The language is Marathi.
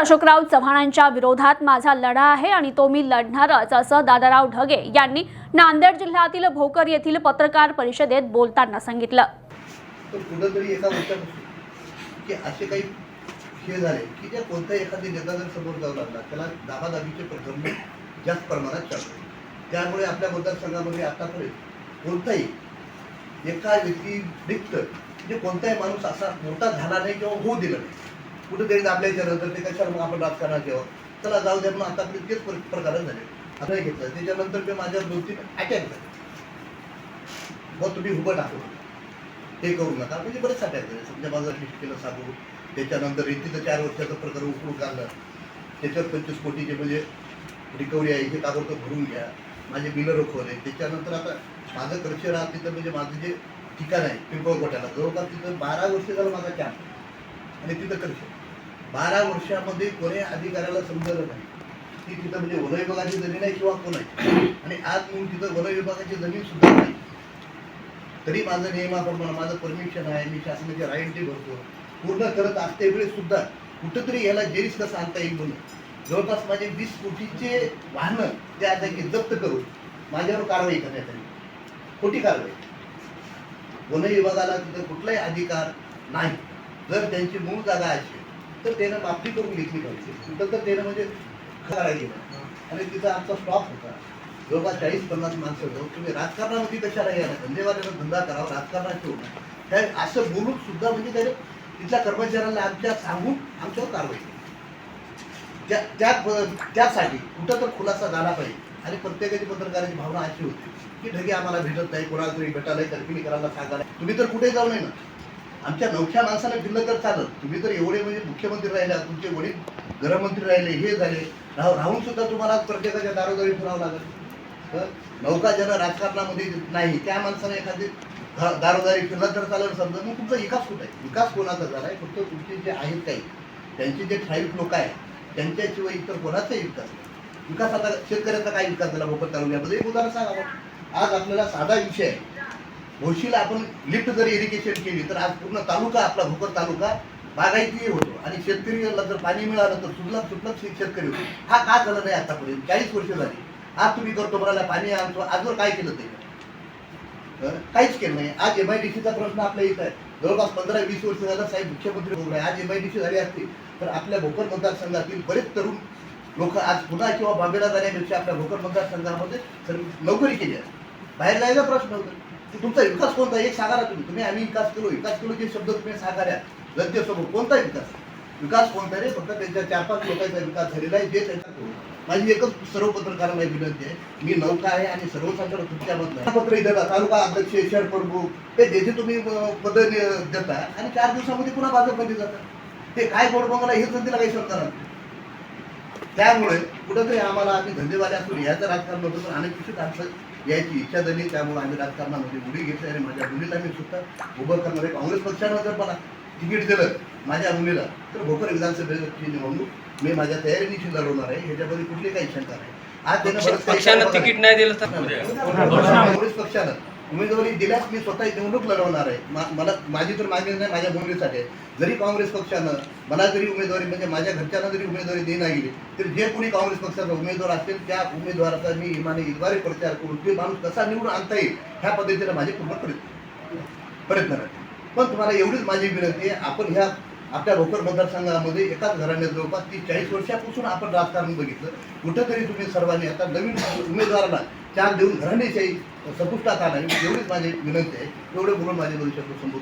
अशोकराव चव्हाणांच्या विरोधात माझा लढा आहे आणि तो मी लढणारच असं दादाराव ढगे यांनी नांदेड जिल्ह्यातील भोकर येथील पत्रकार परिषदेत बोलताना सांगितलं. हे झाले की ज्या कोणत्याही एखादी नेता जर समोर जाऊ लागला त्याला दाबादाबीचे प्रकरण जास्त प्रमाणात चालते त्यामुळे आपल्या मतदारसंघामध्ये आतापर्यंत कोणताही एका व्यतिरिक्त म्हणजे कोणताही माणूस असा मोठा झाला नाही किंवा होऊ दिला नाही. कुठेतरी दाबल्याच्या तर ते कशाला मग आपण राजकारणात ठेवा? चला जाऊ द्या आता आपले तेच पर- प्रकार झाले. आता हे घेतलं. त्याच्यानंतर ते माझ्या दोन तीन अटॅक झाले. मग तुम्ही उभं टाकू ते करू नका. म्हणजे बरेच अटॅक झाले समजा माझं लिस्ट केलं सांगू. त्याच्यानंतर रेतीचं चार वर्षाचं प्रकरण उकळून काढलं. त्याच्यावर पंचवीस कोटीचे म्हणजे रिकव्हरी आहे. हे ताबडतोब भरून घ्या. माझे बिलं रोखवले. त्याच्यानंतर आता माझं कक्ष राहत तिथं म्हणजे माझं जे ठिकाण आहे पिंपळकोट्याला जवळपास तिथं बारा वर्ष झालं माझा कॅम्प आणि तिथं कक्ष बारा वर्षामध्ये कोणी अधिकाऱ्याला समजलं नाही. की तिथं म्हणजे वन विभागाची जमीन आहे किंवा कोण आहे? आणि आज म्हणून तिथं वन विभागाची जमीन सुद्धा नाही. तरी माझं नियमाप्रमाणे माझं परमिशन आहे मी शासनाची रायंटी भरतो. पूर्ण करत असते वेळेस सुद्धा कुठंतरी याला जेरीस कसं आणता येईल म्हणून? जवळपास माझे वीस कोटीचे वाहनं त्या जागी जप्त करून माझ्यावर कारवाई करण्यात आली. खोटी कारवाई. वन विभागाला तिथं कुठलाही अधिकार नाही. जर त्यांची मूळ जागा असेल तर त्यानं माफी करून घेतली पाहिजे. कुठं तर त्यानं म्हणजे करायला गेलं आणि तिथं आमचा स्टॉप होता. जवळपास चाळीस पन्नास माणसं होतो. तुम्ही राजकारणामध्ये कशाला या धंदेवाल्याला धंदा करावा राजकारणात ठेवू. त्या असं बोलून सुद्धा म्हणजे त्याने तिथल्या कर्मचाऱ्यांना आमच्या सांगून आमच्यावर कारवाई केली. त्या त्या त्यासाठी कुठं तर खुलासा झाला पाहिजे. आणि प्रत्येकाची पत्रकाराची भावना अशी होती की ढगे आम्हाला भेटत नाही कोणाला तरी भेटायला तरफिली करायला सांगायला. तुम्ही तर कुठे जाऊ नये ना. आमच्या नवख्या माणसाला दिलं तर चालत. तुम्ही तर एवढे म्हणजे मुख्यमंत्री राहिला तुमचे वडील गृहमंत्री राहिले हे झाले. राहून राहून सुद्धा तुम्हाला प्रत्येकाच्या दारोदारी फिरावं लागेल. तर नौका ज्यांना राजकारणामध्ये नाही त्या माणसाने एखादी दारोदारी फिरला तर चालेल. समजा मग तुमचा विकास कुठं आहे? विकास कोणाचा झाला आहे? फक्त तुमचे जे आहेत काही त्यांचे जे ठराविक लोक आहेत त्यांच्याशिवाय इतर कोणाचाही विकास नाही. विकास आता शेतकऱ्याचा काय विकास झाला? भोकर तालुक्यामध्ये? एक उदाहरण सांगा आज आपल्याला साधा विषय आहे. भोशीला आपण लिफ्ट जर इरिगेशन केली तर आज पूर्ण तालुका आपला भोकर तालुका बागायती होतो. आणि शेतकरीला जर पाणी मिळालं तर सुजलाम सुटलाम शेतकरी होतो. हा का झाला नाही आतापर्यंत? चाळीस वर्ष झाली. आज तुम्ही करतो मला पाणी आणतो. आजवर काय केलं ते काहीच केलं नाही. आज एम आय डी सीचा प्रश्न आपल्या इथं आहे. जवळपास पंधरा वीस वर्ष झालं साहेब मुख्यमंत्री होऊ नये आज एम आय डी सी झाली असती तर आपल्या भोकर मतदारसंघातील बरेच तरुण लोक आज पुन्हा किंवा बॉम्बेला जाण्यापेक्षा आपल्या भोकर मतदारसंघामध्ये सर्व नोकरी केली आहे बाहेर जायचा प्रश्न होता. तुमचा विकास कोणता आहे? एक सांगा ना तुम्ही. तुम्ही आम्ही विकास केलो. विकास केलो जे शब्द तुम्ही साकाऱ्या जनतेसमोर कोणता विकास? विकास कोणता रे? फक्त त्यांच्या चार पाच लोकांचा विकास झालेला आहे जे त्यांचा करू. माझी एकच सर्व पत्रकारांना विनंती आहे. मी नौका आहे आणि सर्वसाधारण तुमच्यामधलं पत्र इथं का? तालुका अध्यक्ष शहर प्रमुख ते जेथे तुम्ही पद देता आणि चार दिवसामध्ये पुन्हा भाजपमध्ये जाता. ते काय गोड बघायला हे जनतेला काही समजणार त्यामुळे कुठंतरी आम्हाला आम्ही धंदेवाले असून याचं राजकारण होतं पण अनेक आमचं यायची इच्छा झाली त्यामुळे आम्ही राजकारणामध्ये उडी घेतली आणि माझ्या मुलीला मी सुद्धा उभं करणार आहे. काँग्रेस पक्षानं जर मला तिकीट दिलं माझ्या मुलीला तर भोकर विधानसभेची निवडणूक मी माझ्या तयारीनिशी लढवणार आहे. ह्याच्यामध्ये कुठली काही शंका नाही. आज त्यानं. तिकीट नाही दिलं तर काँग्रेस पक्षानं उमेदवारी दिल्यास मी स्वतः निवडणूक लढवणार आहे. मा- मला माझी तर मागणी नाही माझ्या मुलीसाठी आहे. जरी काँग्रेस पक्षानं मला जरी उमेदवारी म्हणजे माझ्या घरच्यांना जरी उमेदवारी देणार गेली तर जे कोणी काँग्रेस पक्षाचा उमेदवार असेल त्या उमेदवाराचा मी इमाने इद्वारे प्रचार करून ते माणूस कसा निवडून आणता येईल ह्या पद्धतीने माझे पूर्ण प्रयत्न प्रयत्न राहतील पण तुम्हाला एवढीच माझी विनंती आहे आपण ह्या आपल्या भोकर मतदारसंघामध्ये एकाच घराण्यात जवळपास तीस चाळीस वर्षापासून आपण राजकारण बघितलं. कुठंतरी तुम्ही सर्वांनी आता नवीन उमेदवाराला चार देऊन घराण्याशाही संपुष्टात आणावी एवढीच माझी विनंती आहे. एवढे बोलून माझे भविष्यात संपुष्ट